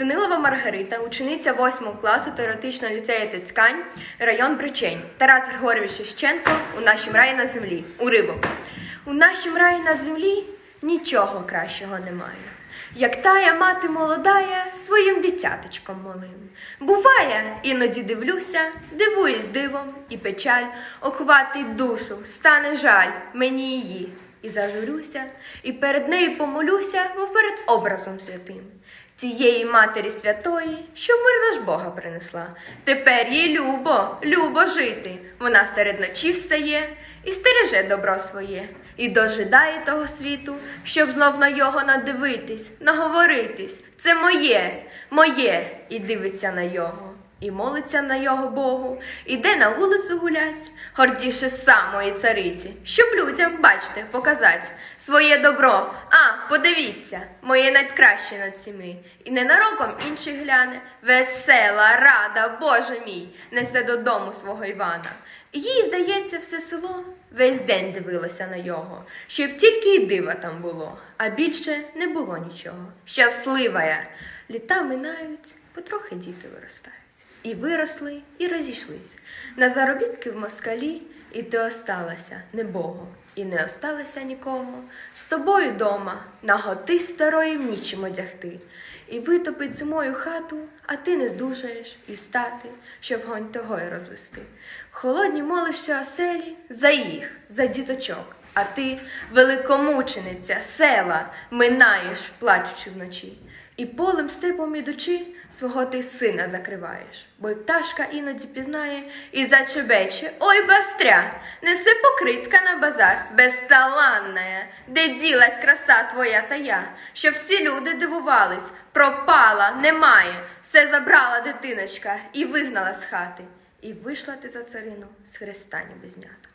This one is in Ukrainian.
Данилова Маргарита, учениця 8 класу теоретичного ліцею Тицькань, район Бричень. Тарас Григорьович Шевченко у нашім раї на землі. Уривок. У нашім раї на землі нічого кращого немає. Як тая мати молодая своїм дитяточком малим. Буває, іноді дивлюся, дивуюсь дивом, і печаль охватить душу, стане жаль мені її. І зажурюся, і перед нею помолюся, мов перед образом святим. Тієї матері святої, що мир наш Бога принесла. Тепер їй любо, любо жити. Вона серед ночі встає і стереже добро своє, і дожидає того світу, щоб знов на його надивитись, наговоритись. Це моє, моє, і дивиться на його. І молиться на його Богу, іде на вулицю гулять, гордіше самої цариці, щоб людям, бачте, показать своє добро. А, подивіться, моє найкраще над всіми. І ненароком інший гляне. Весела, рада, Боже мій, несе додому свого Івана. Їй, здається, все село весь день дивилося на його, щоб тільки й дива там було, а більше не було нічого. Щаслива я. Літа минають, потрохи діти виростають. І виросли, і розійшлись. На заробітки в москалі, і ти осталася, не Богу, і не осталося нікого. З тобою дома, наготи старої нічим одягти. І витопить зимою хату, а ти не здужаєш і встати, щоб гонь того й розвести. Холодні молишся оселі за їх, за діточок. А ти, великомучениця, села, минаєш, плачучи вночі. І полем степом ідучи, свого ти сина закриваєш, бо й пташка іноді пізнає і зачебече. Ой, бастря, неси покритка на базар, безталанная, де ділась краса твоя та я, що всі люди дивувались, пропала, немає, все забрала дитиночка і вигнала з хати. І вийшла ти за царину з хреста небезнята.